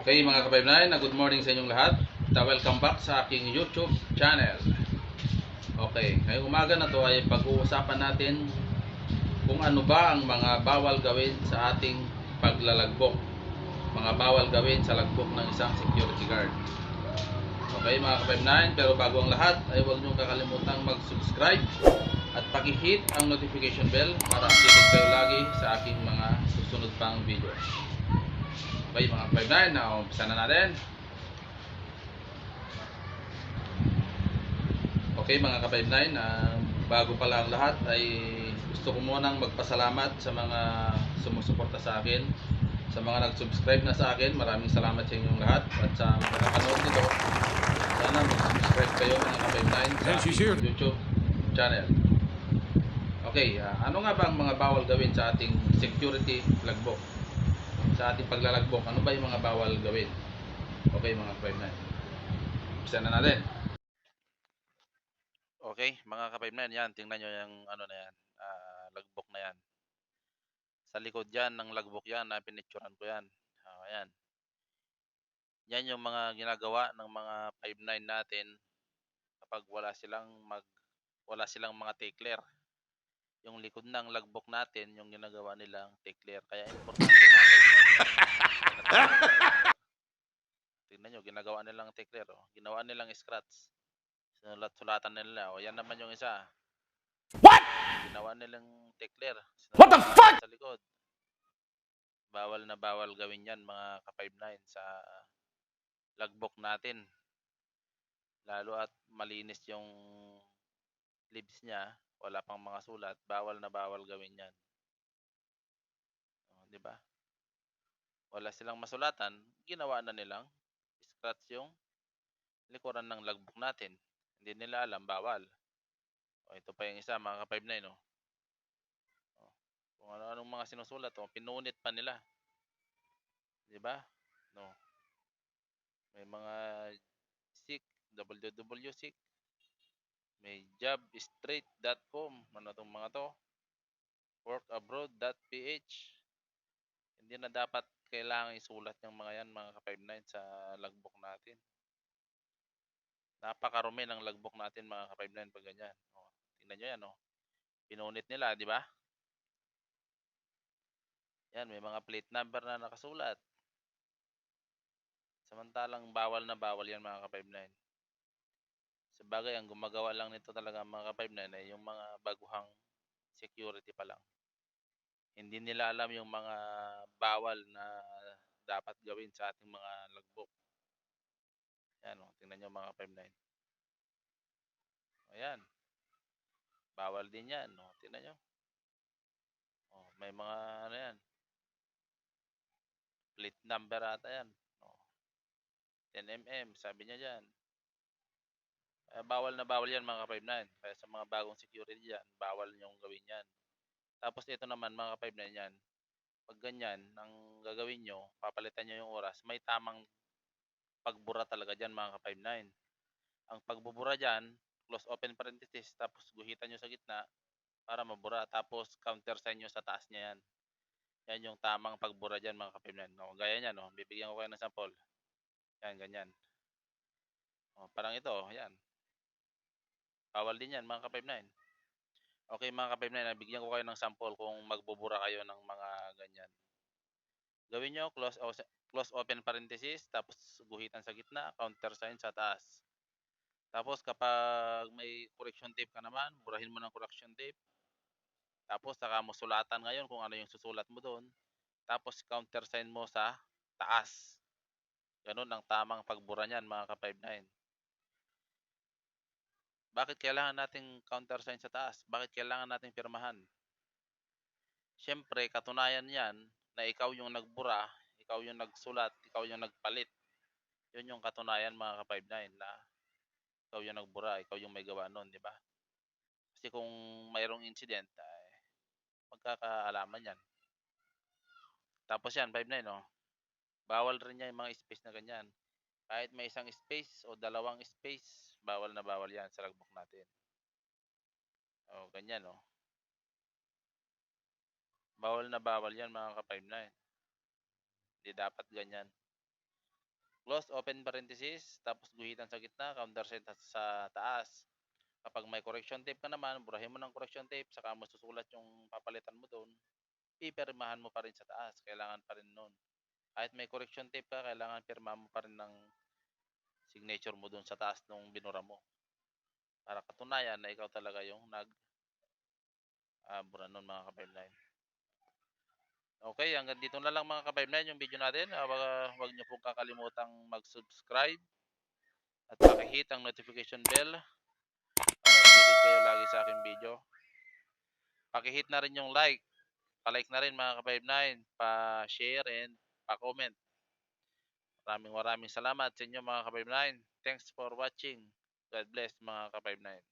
Okay mga ka-59, na good morning sa inyong lahat. Ta welcome back sa aking YouTube channel. Okay, ngayong umaga na to ay pag-uusapan natin kung ano ba ang mga bawal gawin sa ating paglalagbok. Mga bawal gawin sa lagbok ng isang security guard. Okay mga ka-59, pero bago ang lahat ay huwag niyong kakalimutang mag-subscribe at paki-hit ang notification bell para updated kayo lagi sa aking mga susunod pang video. Okay mga 59, na umpisa na natin. Okay mga ka-59, na bago pala ang lahat ay gusto ko munang magpasalamat sa mga sumusuporta sa akin, sa mga nag-subscribe na sa akin. Maraming salamat sa inyong lahat at sa mga nakanood nito. Sana mag-subscribe kayo mga ka-59 sa YouTube channel. Okay, ah, ano nga ba ang mga bawal gawin sa ating security lagbok? Sa ating paglalagbok, ano ba yung mga bawal gawin? Okay, mga ka-59. Umpisa na natin. Okay, mga ka-59, yan, tingnan nyo yung ano na yan, ah, lagbok na yan. Sa likod yan, ng lagbok yan, na pinicturan ko yan. Ah, ayan. Yan yung mga ginagawa ng mga 5'9 natin kapag wala silang mag wala silang mga tickler. Yung likod ng lagbok natin, yung ginagawa nilang tickler. Kaya importante na Tingnan nyo, nilang tickler. Oh. Ginawa nilang scratch. Sinulat-sulatan nila. O yan naman yung isa. What? Ginawa nilang tickler. What the fuck? Sa likod. Bawal na bawal gawin yan mga ka-59 sa lagbok natin. Lalo at malinis yung leaves niya, wala pang mga sulat, bawal na bawal gawin yan. Oh, 'Di ba? Wala silang masulatan, ginawa na nilang scratch yung likuran ng lagbok natin. Hindi nila alam, bawal. O, ito pa yung isa, mga ka-59, no? Oh, kung ano-anong mga sinusulat, oh, pinunit pa nila. 'Di ba? No. May mga SIC, www.sic, may jobstraight.com, ano tong mga to, workabroad.ph. Hindi na dapat kailangan isulat yung mga yan, mga ka-59 sa lagbok natin. Napakarumi ng lagbok natin, mga ka-59 pag ganyan. O, tingnan nyo yan, oh. Pinunit nila, di ba? Yan, may mga plate number na nakasulat. Samantalang bawal na bawal yan mga ka-59. Sa bagay, ang gumagawa lang nito talaga mga ka-59 ay yung mga baguhang security pa lang. Hindi nila alam yung mga bawal na dapat gawin sa ating mga logbook. Yan o, tingnan nyo mga ka-59. Ayan. Bawal din yan. O, tingnan nyo. O, may mga ano yan. Plate number ata yan. O, 10mm, sabi niya dyan. Eh, bawal na bawal yan mga ka-59. Kaya sa mga bagong security dyan, bawal nyong gawin yan. Tapos ito naman mga ka-59 yan. Pag ganyan, ang gagawin nyo, papalitan nyo yung oras, may tamang pagbura talaga dyan mga ka-59. Ang pagbubura dyan, close open parenthesis, tapos guhitan nyo sa gitna para mabura. Tapos counter sign nyo sa taas niya yan. Yan yung tamang pagbura dyan mga ka-59. No, gaya niyan, no? bibigyan ko kayo ng sample. Yan, ganyan. O, parang ito, yan. Bawal din yan, mga ka-59. Okay, mga ka-59, nabigyan ko kayo ng sample kung magbubura kayo ng mga ganyan. Gawin nyo, close, close open parenthesis, tapos guhitan sa gitna, counter sign sa taas. Tapos kapag may correction tape ka naman, burahin mo ng correction tape. Tapos saka mo sulatan ngayon kung ano yung susulat mo doon. Tapos counter sign mo sa taas. Ganun ang tamang pagbura niyan mga ka-59. Bakit kailangan nating counter sign sa taas? Bakit kailangan nating pirmahan? Siyempre, katunayan yan na ikaw yung nagbura, ikaw yung nagsulat, ikaw yung nagpalit. Yun yung katunayan mga ka-59 na ikaw yung nagbura, ikaw yung may gawa nun, di ba? Kasi kung mayroong incident, ay magkakaalaman yan. Tapos yan, 5-9, no? Bawal rin yan yung mga space na ganyan. Kahit may isang space o dalawang space, bawal na bawal yan sa logbook natin. O, ganyan, no? Bawal na bawal yan mga ka-59. Hindi dapat ganyan. close open parenthesis, tapos guhitan sa gitna, counter sign sa- taas. Kapag may correction tape ka naman, burahin mo ng correction tape, saka mo susulat yung papalitan mo doon, pipirmahan mo pa rin sa taas. Kailangan pa rin nun. Kahit may correction tape ka, kailangan pirmahan mo pa rin ng signature mo doon sa taas nung binura mo. Para katunayan na ikaw talaga yung nag ah, bura nun mga ka-pipeline. Okay, hanggang dito na lang mga ka-pipeline yung video natin. Ah, wag, wag niyo pong kakalimutang mag-subscribe at pakihit ang notification bell para updated kayo lagi sa aking video. Pakihit na rin yung like. Pa-like na rin mga ka-pipeline, pa-share and pa-comment. Maraming maraming salamat sa inyo mga ka-pipeline. Thanks for watching. God bless mga ka-pipeline.